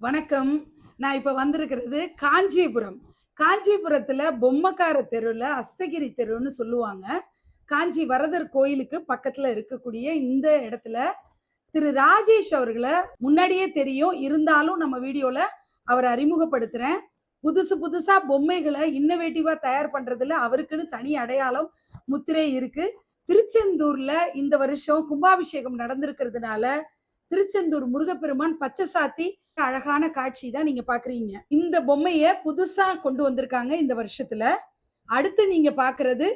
வணக்கம். நான் இப்போ வந்திருக்கிறது காஞ்சிபுரம். காஞ்சிபுரத்தில் பொம்மக்கார தெருவில் அஸ்தகிரி தெருன்னு சொல்லுவாங்க. காஞ்சி வரதர் கோயிலுக்கு பக்கத்தில் இருக்கக்கூடிய இந்த இடத்துல திரு ராஜேஷ் அவர்களை முன்னாடியே தெரியும். இருந்தாலும் நம்ம வீடியோவில் அவரை அறிமுகப்படுத்துகிறேன் புதுசு புதுசாக பொம்மைகளை இன்னோவேட்டிவாக தயார் பண்ணுறதுல அவருக்குன்னு தனி அடையாளம் முத்திரை இருக்குது திருச்செந்தூரில் இந்த வருஷம் கும்பாபிஷேகம் நடந்திருக்கிறதுனால திருச்செந்தூர் முருகப்பெருமான் பச்சை சாத்தி அழகான காட்சி தான் நீங்க பாக்குறீங்க. இந்த பொம்மைய புதுசா கொண்டு வந்திருக்காங்க இந்த வருஷத்துல. அடுத்து நீங்க பாக்குறது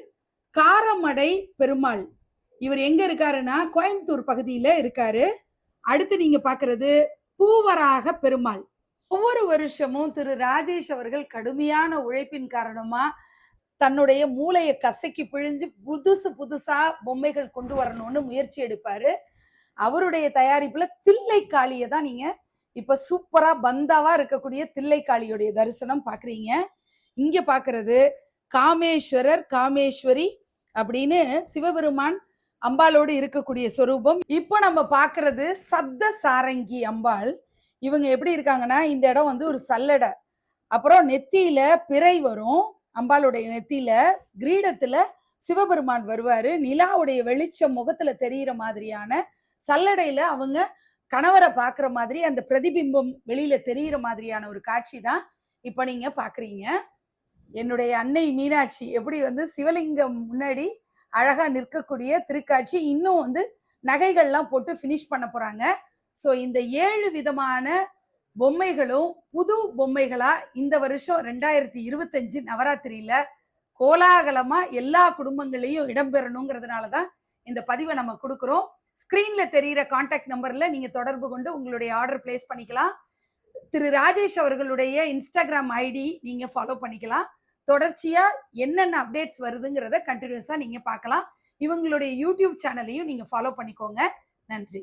காரமடை பெருமாள். இவர் எங்க இருக்காருன்னா கோயம்புத்தூர் பகுதியில இருக்காரு. அடுத்து நீங்க பாக்குறது பூவராக பெருமாள். ஒவ்வொரு வருஷமும் திரு ராஜேஷ் அவர்கள் கடுமையான உழைப்பின் காரணமா தன்னுடைய மூளையை கசக்கி பிழிஞ்சு புதுசு புதுசா பொம்மைகள் கொண்டு வரணும்னு முயற்சி எடுப்பாரு. அவருடைய தயாரிப்புல தில்லைக்காளியை தான் நீங்க இப்ப சூப்பரா பந்தாவா இருக்கக்கூடிய தில்லைக்காளியுடைய தரிசனம் பாக்குறீங்க. இங்க பாக்குறது காமேஸ்வரர் காமேஸ்வரி அப்படின்னு சிவபெருமான் அம்பாலோடு இருக்கக்கூடிய சொரூபம். இப்போ நம்ம பார்க்கறது சப்த சாரங்கி அம்பாள். இவங்க எப்படி இருக்காங்கன்னா இந்த இடம் வந்து ஒரு சல்லடை. அப்புறம் நெத்தியில பிறை வரும். அம்பாளுடைய நெத்தியில கிரீடத்துல சிவபெருமான் வருவாரு. நிலாவுடைய வெளிச்சம் முகத்துல தெரியிற மாதிரியான சல்லடையில அவங்க கணவரை பார்க்குற மாதிரி அந்த பிரதிபிம்பம் வெளியில தெரியிற மாதிரியான ஒரு காட்சி தான் இப்போ நீங்க பாக்குறீங்க. என்னுடைய அன்னை மீனாட்சி எப்படி வந்து சிவலிங்கம் முன்னாடி அழகா நிற்கக்கூடிய திருக்காட்சி இன்னும் வந்து நகைகள்லாம் போட்டு ஃபினிஷ் பண்ண போறாங்க. ஸோ இந்த ஏழு விதமான பொம்மைகளும் புது பொம்மைகளா இந்த வருஷம் ரெண்டாயிரத்தி இருபத்தஞ்சு நவராத்திரியில கோலாகலமா எல்லா குடும்பங்களையும் இடம்பெறணுங்கிறதுனால தான் இந்த பதிவை நம்ம கொடுக்குறோம். ஸ்க்ரீன்ல தெரிகிற காண்டாக்ட் நம்பர்ல நீங்க தொடர்பு கொண்டு உங்களுடைய ஆர்டர் பிளேஸ் பண்ணிக்கலாம். திரு ராஜேஷ் அவர்களுடைய இன்ஸ்டாகிராம் ஐடி நீங்க ஃபாலோ பண்ணிக்கலாம். தொடர்ச்சியா என்னென்ன அப்டேட்ஸ் வருதுங்கிறத கண்டினியூஸா நீங்க பார்க்கலாம். இவங்களுடைய யூடியூப் சேனலையும் நீங்க ஃபாலோ பண்ணிக்கோங்க. நன்றி.